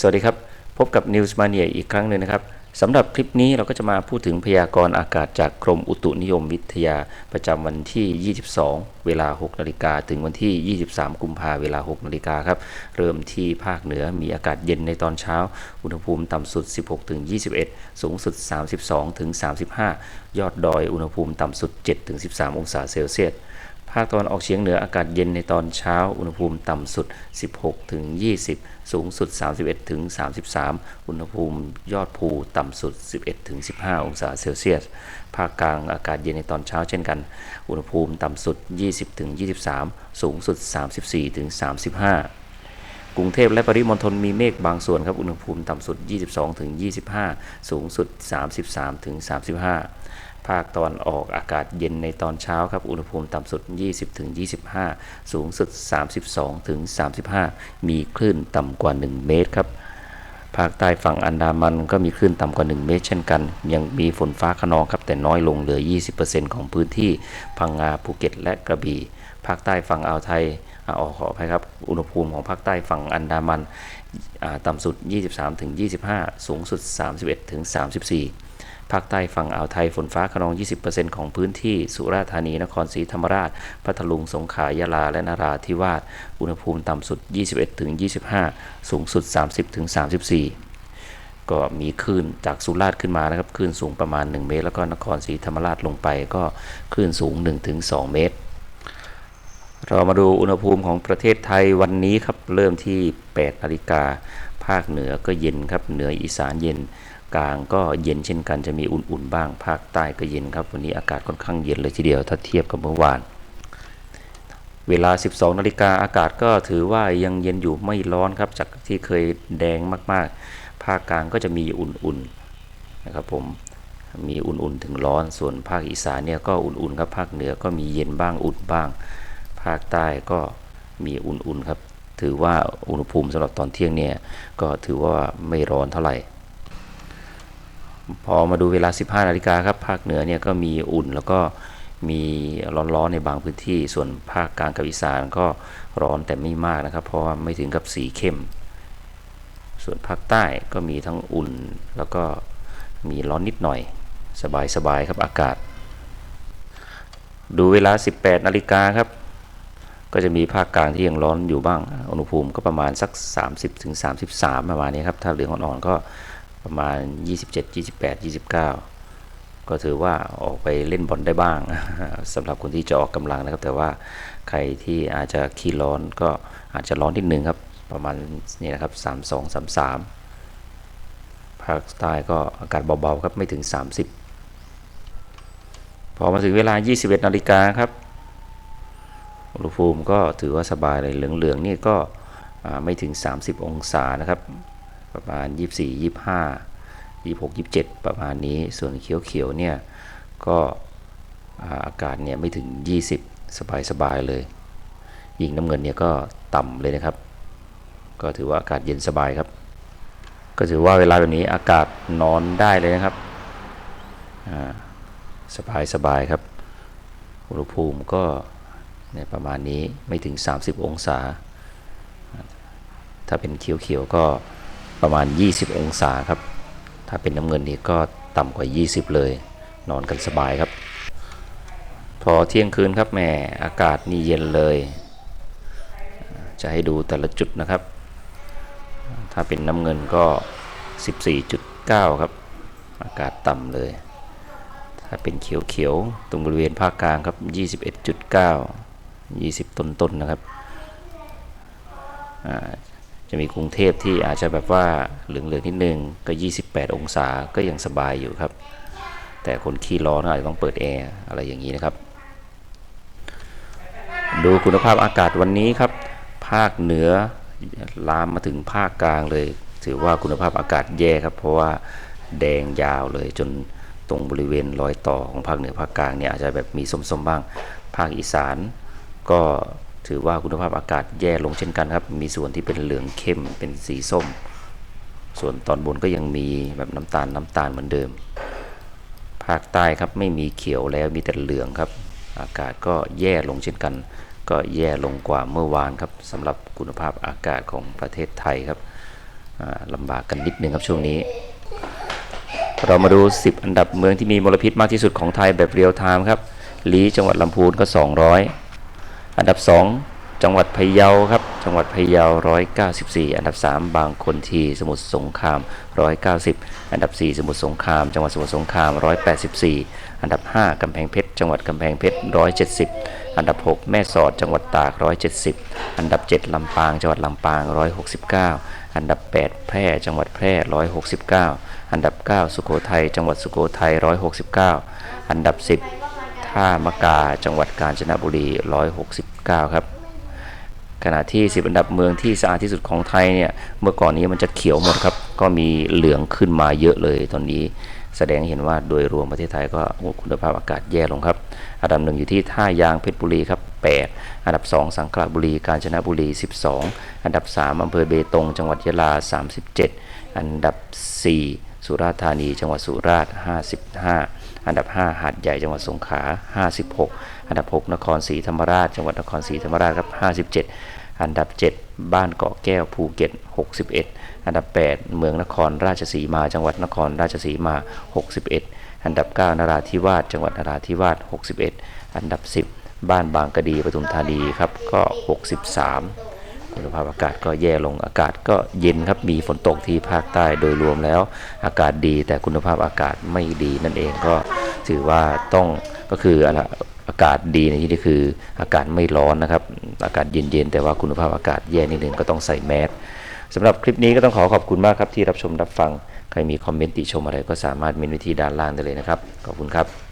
สวัสดีครับ พบกับ News Mania อีกครั้งหนึ่งนะครับสำหรับคลิปนี้เราก็จะมาพูดถึงพยากรณ์อากาศจากกรมอุตุนิยมวิทยาประจำวันที่ 22 เวลา 6 นาฬิกาถึงวันที่ 23 กุมภาเวลา 6 นาฬิกาครับ เริ่มที่ภาคเหนือมีอากาศเย็นในตอนเช้า อุณหภูมิต่ำสุด 16ถึง21 สูงสุด 32ถึง35 ยอดดอยอุณหภูมิต่ำสุด7ถึง13 องศาเซลเซียส ภาคตะวันออกเฉียงเหนืออากาศเย็นในตอนเช้า อุณหภูมิต่ำสุด 16ถึง20 สูงสุด 31ถึง33 อุณหภูมิยอดภูต่ำสุด 11ถึง15 องศาเซลเซียส ภาคกลางอากาศเย็นในตอนเช้าเช่นกัน อุณหภูมิต่ำสุด 20ถึง23 สูงสุด 34ถึง35กรุงเทพและปริมณฑลมีเมฆบางส่วนครับ อุณหภูมิต่ำสุด 22ถึง25 สูงสุด 33ถึง35 ภาคตะวันออกอากาศเย็นในตอนเช้าครับ อุณหภูมิต่ำสุด 20-25 สูงสุด 32-35 มีคลื่นต่ำกว่า 1 เมตรครับ ภาคใต้ฝั่งอันดามันก็มีคลื่นต่ำกว่า 1 เมตร เช่นกัน ยังมีฝนฟ้าขนองครับ แต่น้อยลงเหลือ 20%ของพื้นที่พังงาภูเก็ต และกระบี่ ภาคใต้ฝั่งอ่าวไทยออกขออภัยครับ อุณหภูมิของภาคใต้ฝั่งอันดามันต่ำสุด 23-25 สูงสุด 31-34 ภาคใต้ฝั่งอ่าวไทยฝนฟ้าขนอง 20%ของพื้นที่ สุราษฎร์ธานี นครศรีธรรมราช พัทลุง สงขลา ยะลา และนราธิวาส อุณหภูมิต่ำสุด 21-25 สูงสุด 30-34 ก็มีคลื่นจากสุราษฎร์ขึ้นมานะครับ คลื่นสูงประมาณ 1 เมตร แล้วก็นครศรีธรรมราชลงไปก็คลื่นสูง 1-2 เมตร เรามาดูอุณหภูมิของประเทศไทยวันนี้ครับ เริ่มที่8นาฬิกา ภาคเหนือก็เย็นครับ เหนืออีสานเย็น กลางก็เย็นเช่นกันจะมีอุ่นๆบ้าง ภาคใต้ก็เย็นครับ วันนี้อากาศค่อนข้างเย็นเลยทีเดียวถ้าเทียบกับเมื่อวาน เวลา 12 นาฬิกาอากาศก็ถือว่ายังเย็นอยู่ไม่ร้อนครับ จากที่เคยแดงมากๆ ภาคกลางก็จะมีอุ่นๆนะครับผมมีอุ่นๆถึงร้อน ส่วนภาคอีสานเนี่ยก็อุ่นๆครับภาคเหนือก็มีเย็นบ้างอุ่นบ้าง ภาคใต้ก็มีอุ่นๆครับ ถือว่าอุณหภูมิสำหรับตอนเที่ยงเนี่ยก็ถือว่าไม่ร้อนเท่าไหร่ พอมาดูเวลา 15นาฬิกาครับภาคเหนือเนี่ยก็มีอุ่นแล้วก็มีร้อนๆในบางพื้นที่ ส่วนภาคกลางกับอีสานก็ร้อนแต่ไม่มากนะครับ เพราะว่าไม่ถึงกับสีเข้ม ส่วนภาคใต้ก็มีทั้งอุ่นแล้วก็มีร้อนนิดหน่อย สบายๆครับอากาศ ดูเวลา 18นาฬิกาครับ ก็จะมีภาคกลางที่ยังร้อนอยู่บ้าง อุณหภูมิก็ประมาณสัก 30-33 ประมาณนี้ครับ ถ้าเหลืองอ่อนๆก็ ประมาณ 27 28 29 ก็ถือว่าออกไปเล่นบอลได้บ้างสำหรับคนที่จะออกกำลังนะครับ แต่ว่าใครที่อาจจะขี้ร้อนก็อาจจะร้อนนิดนึงครับ ประมาณนี่นะครับ 32 33 ภาคใต้ก็อากาศเบาๆครับไม่ถึง 30 พอมาถึงเวลา 21 นาฬิกาครับอุณหภูมิก็ถือว่าสบายเลยเหลืองๆนี่ก็ไม่ถึง 30 องศานะครับ ประมาณ 24 25 26 27 ประมาณนี้ ส่วนเขียวๆเนี่ยก็อากาศเนี่ยไม่ถึง 20 สบายๆเลย ยิงน้ำเงินเนี่ยก็ต่ำเลยนะครับ ก็ถือว่าอากาศเย็นสบายครับ ก็ถือว่าเวลาแบบนี้อากาศนอนได้เลยนะครับอ่ายสบายครับ อุณหภูมิก็เนี่ยประมาณนี้ไม่ถึง 30 องศา ถ้าเป็นเขียวๆก็ ประมาณ 20 องศาครับ ถ้าเป็นน้ำเงินนี่ก็ต่ำกว่า 20 เลย นอนกันสบายครับ พอเที่ยงคืนครับแม่อากาศนี่เย็นเลย จะให้ดูแต่ละจุดนะครับ ถ้าเป็นน้ำเงินก็ 14.9 ครับ อากาศต่ำเลย ถ้าเป็นเขียวๆ ตรงบริเวณภาคกลางครับ 21.9 20 ต้นๆนนะครับ จะมีกรุงเทพที่อาจจะแบบว่าเหลืองๆนิดนึงก็ 28 องศาก็ยังสบายอยู่ครับ แต่คนขี้ร้อนอาจจะต้องเปิดแอร์อะไรอย่างนี้นะครับ ดูคุณภาพอากาศวันนี้ครับ ภาคเหนือลามมาถึงภาคกลางเลย ถือว่าคุณภาพอากาศแย่ครับ เพราะว่าแดงยาวเลยจนตรงบริเวณรอยต่อของภาคเหนือภาคกลางเนี่ยอาจจะแบบมีส้มๆบ้าง ภาคอีสานก็ ถือว่าคุณภาพอากาศแย่ลงเช่นกันครับ มีส่วนที่เป็นเหลืองเข้มเป็นสีส้ม ส่วนตอนบนก็ยังมีแบบน้ำตาลน้ำตาลเหมือนเดิม ภาคใต้ครับไม่มีเขียวแล้วมีแต่เหลืองครับ อากาศก็แย่ลงเช่นกัน ก็แย่ลงกว่าเมื่อวานครับสำหรับคุณภาพอากาศของประเทศไทยครับอ่าลำบากกันนิดนึงครับช่วงนี้ เรามาดู 10 อันดับเมืองที่มีมลพิษมากที่สุดของไทยแบบเรียลไทม์ครับลีจังหวัดลำพูนก็ 200 อันดับ 2 จังหวัดพะเยาครับ จังหวัดพะเยา 194 อันดับ 3 บางคนทีสมุทรสงคราม 190 อันดับ 4 สมุทรสงคราม จังหวัดสมุทรสงคราม 184 อันดับ 5 กำแพงเพชร จังหวัดกำแพงเพชร 170 อันดับ 6 แม่สอด จังหวัดตาก 170 อันดับ 7 ลำปาง จังหวัดลำปาง 169 อันดับ 8 แพร่ จังหวัดแพร่ 169 อันดับ 9 สุโขทัย จังหวัดสุโขทัย 169 อันดับ 10 ท่ามกาจังหวัดกาญจนบุรี 169 ครับ ขณะที่ 10 อันดับเมืองที่สะอาดที่สุดของไทยเนี่ย เมื่อก่อนนี้มันจะเขียวหมดครับ ก็มีเหลืองขึ้นมาเยอะเลยตอนนี้ แสดงเห็นว่าโดยรวมประเทศไทยก็คุณภาพอากาศแย่ลงครับ อันดับหนึ่งอยู่ที่ท่ายางเพชรบุรีครับ 8 อันดับ 2 สังขละบุรี กาญจนบุรี 12 อันดับ 3อำเภอเบตง จังหวัดยะลา 37 อันดับ 4 สุราษฎร์ธานี จังหวัดสุราษฎร์ 55 อันดับ 5 หาดใหญ่จังหวัดสงขลา56 อันดับ 6 นครศรีธรรมราช จังหวัดนครศรีธรรมราชครับ57 อันดับ 7 บ้านเกาะแก้วภูเก็ต 61 อันดับ 8 เมืองนครราชสีมา จังหวัดนครราชสีมา 61 อันดับ 9 นราธิวาส จังหวัดนราธิวาส 61 อันดับ 10 บ้านบางกะดีปทุมธานีครับก็ 63 คุณภาพอากาศก็แย่ลงอากาศก็เย็นครับมีฝนตกที่ภาคใต้โดยรวมแล้ว อากาศดีแต่คุณภาพอากาศไม่ดีนั่นเองก็ถือว่าต้องก็คืออะไรอากาศดีในที่นี้คืออากาศไม่ร้อนนะครับ อากาศเย็นๆแต่ว่าคุณภาพอากาศแย่นิดนึงก็ต้องใส่แมสสำหรับคลิปนี้ก็ต้องขอขอบคุณมากครับที่รับชมรับฟัง ใครมีคอมเมนต์ติชมอะไรก็สามารถเมนไว้ที่ด้านล่างได้เลยนะครับ ขอบคุณครับ